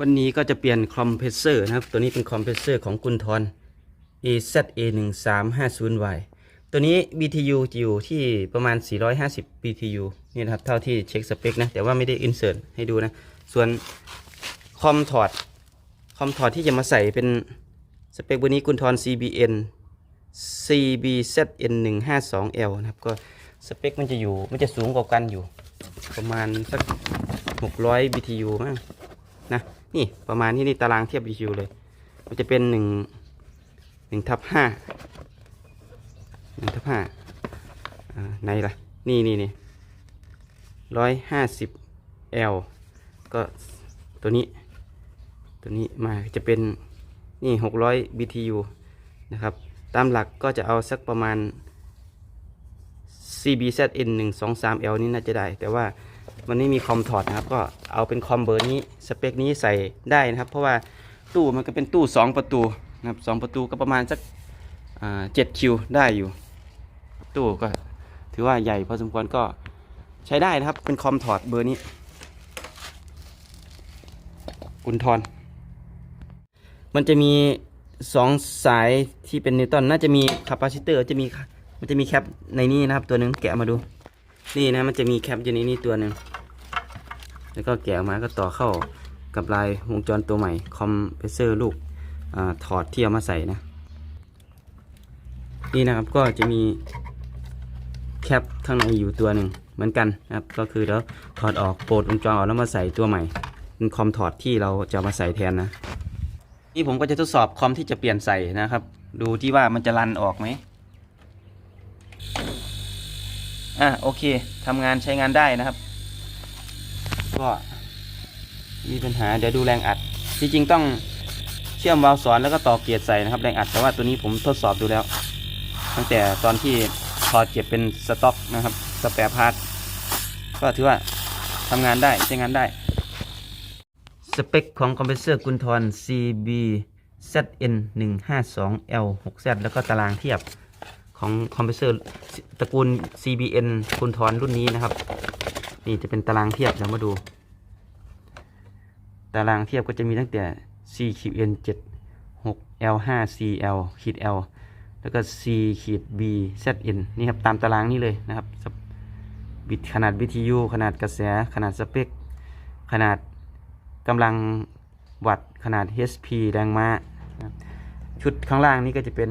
วันนี้ก็จะเปลี่ยนคอมเพรสเซอร์นะครับ ตัวนี้เป็นคอมเพรสเซอร์ของกุนทอน AZA1350Y ตัวนี้ BTU จะอยู่ที่ประมาณ 450 BTU นี่นะครับ เท่าที่เช็คสเปคนะ แต่ว่าไม่ได้อินเสิร์ตให้ดูนะ ส่วนคอมถอด คอมถอดที่จะมาใส่เป็นสเปควันนี้กุนทอน CBN CBZN152L นะครับ ก็สเปคมันจะอยู่ มันจะสูงกว่ากันอยู่ ประมาณสัก 600 BTU มั้งนะ นี่ประมาณนี้นี่ตารางเทียบ BTU เลย มันจะเป็นหนึ่งหนึ่งทับห้าหนึ่งทับห้าในล่ะนี่นี่นี่ร้อยห้าสิบ L ก็ตัวนี้ ตัวนี้มาจะเป็นนี่หกร้อย BTU นะครับ ตามหลักก็จะเอาสักประมาณ CBZN 1 2 3 L นี่น่าจะได้ แต่ว่า มันไม่มีคอมถอดนะครับ ก็เอาเป็นคอมเบอร์นี้สเปคนี้ใส่ได้นะครับ เพราะว่าตู้มันก็เป็นตู้ 2 ประตูนะครับสองประตูก็ประมาณสักเจ็ดคิวได้อยู่ ตู้ก็ถือว่าใหญ่พอสมควรก็ใช้ได้นะครับ เป็นคอมถอดเบอร์นี้กุนทอนมันจะมีสองสายที่เป็นนิวตันน่าจะมีคาปาซิเตอร์จะมีมันจะมีแคปในนี้นะครับ ตัวหนึ่งแกะมาดู นี่นะมันจะมีแคปอยู่ในนี้ตัวหนึ่งแล้วก็แกะออกมาก็ต่อเข้ากับลายวงจรตัวใหม่คอมเพรสเซอร์ลูกอถอดที่เอามาใส่นะนี่นะครับก็จะมีแคปข้างในอยู่ตัวหนึ่งเหมือนกันนะครับก็คือเดี๋ยวถอดออกโปลดวงจรออกแล้วมาใส่ตัวใหม่เป็นคอมถอดที่เราจะมาใส่แทนนะนี่ผมก็จะทดสอบคอมที่จะเปลี่ยนใส่นะครับ ดูที่ว่ามันจะรันออกไหม อะโอเคทำงานใช้งานได้นะครับ ก็มีปัญหาเดี๋ยวดูแรงอัด จริงๆต้องเชื่อมวาล์วสอนแล้วก็ต่อเกียร์ใส่นะครับแรงอัดแต่ว่าตัวนี้ผมทดสอบดูแล้ว ตั้งแต่ตอนที่ถอดเก็บเป็นสต็อกนะครับสแปร์พาร์ทก็ถือว่าทำงานได้ใช้งานได้ สเปคของคอมเพรสเซอร์กุนทอน CB ZN 1 5 2 L 6 Z แล้วก็ตารางเทียบ ของคอมเพรสเซอร์ตระกูล CBN กุนทอนรุ่นนี้นะครับ นี่จะเป็นตารางเทียบเดี๋ยวมาดู ตารางเทียบก็จะมีตั้งแต่ CQN 7 6 L 5 CL ขีด L แล้วก็ C ขีด B ZN นี่ครับตามตารางนี้เลยนะครับบิตขนาด BTU ขนาดกระแสขนาดสเปค ขนาดกำลังวัตต์ขนาด HP แรงม้าชุดข้างล่างนี้ก็จะเป็น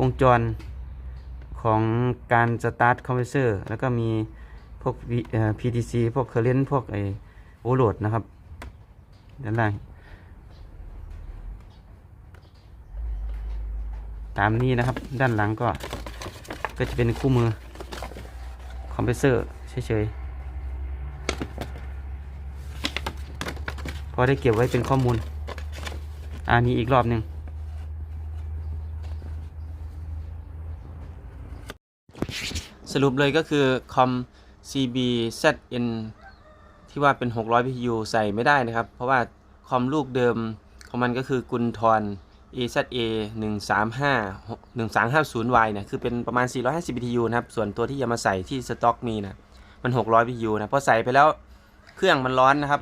วงจร ของการสตาร์ทคอมเพรสเซอร์แล้วก็มีพวก PTC พวกเคอร์เรนต์พวกไอโอโหลดนะครับด้านล่างตามนี้นะครับด้านหลังก็ก็จะเป็นคู่มือคอมเพรสเซอร์เฉยๆพอได้เก็บไว้เป็นข้อมูลอันนี้อีกรอบหนึ่ง สรุปเลยก็คือคอม CBZN ที่ว่าเป็น 600 PU ใส่ไม่ได้นะครับ เพราะว่าคอมลูกเดิมของมันก็คือกุนทอน AZA 135 1350Y เนี่ยคือเป็นประมาณ 450 BTU นะครับ ส่วนตัวที่จะมาใส่ที่สต็อกมีนะมัน 600 BTU นะพอใส่ไปแล้วเครื่องมันร้อนนะครับ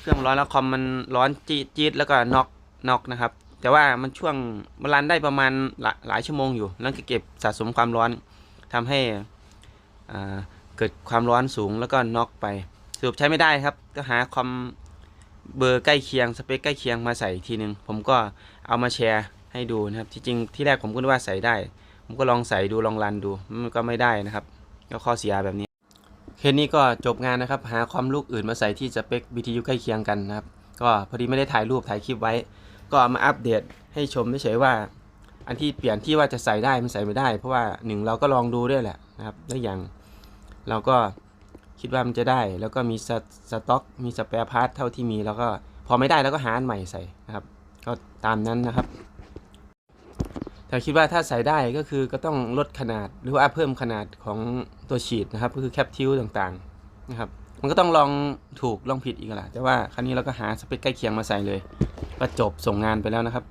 เครื่องร้อนแล้วคอมมันร้อนจี๊ดแล้วก็น็อกน็อกนะครับ แต่ว่ามันช่วงมันรันได้ประมาณหลายหลายชั่วโมงอยู่แล้วก็เก็บสะสมความร้อน ทำให้เกิดความร้อนสูงแล้วก็น็อกไปสรุปใช้ไม่ได้ครับ ก็หาคอมเบอร์ใกล้เคียงสเปคใกล้เคียงมาใส่อีกทีนึง ผมก็เอามาแชร์ให้ดูนะครับที่จริงที่แรกผมก็นึกว่าใส่ได้ ผมก็ลองใส่ดูลองรันดูมันก็ไม่ได้นะครับก็ข้อเสียแบบนี้เคสนี้ก็จบงานนะครับ หาความลูกอื่นมาใส่ที่สเปค BTU ใกล้เคียงกันนะครับ ก็พอดีไม่ได้ถ่ายรูปถ่ายคลิปไว้ ก็เอามาอัปเดตให้ชมเฉยๆว่า อันที่เปลี่ยนที่ว่าจะใส่ได้มันใส่ไม่ได้ เพราะว่าหนึ่งเราก็ลองดูด้วยแหละนะครับแล้วอย่างเราก็คิดว่ามันจะได้ แล้วก็มีสสต็อกมีสเปร์พาร์ทเท่าที่มี แล้วก็พอไม่ได้แล้วก็หาอันใหม่ใส่นะครับ ก็ตามนั้นนะครับแต่คิดว่าถ้าใส่ได้ก็คือก็ต้องลดขนาดหรือว่าเพิ่มขนาดของตัวฉีดนะครับ ก็คือแคปทิวต่างๆนะครับ มันก็ต้องลองถูกลองผิดอีกแหละแต่ว่าครั้นี้เราก็หาสเปคใกล้เคียงมาใส่เลยก็จบส่งงานไปแล้วนะครับ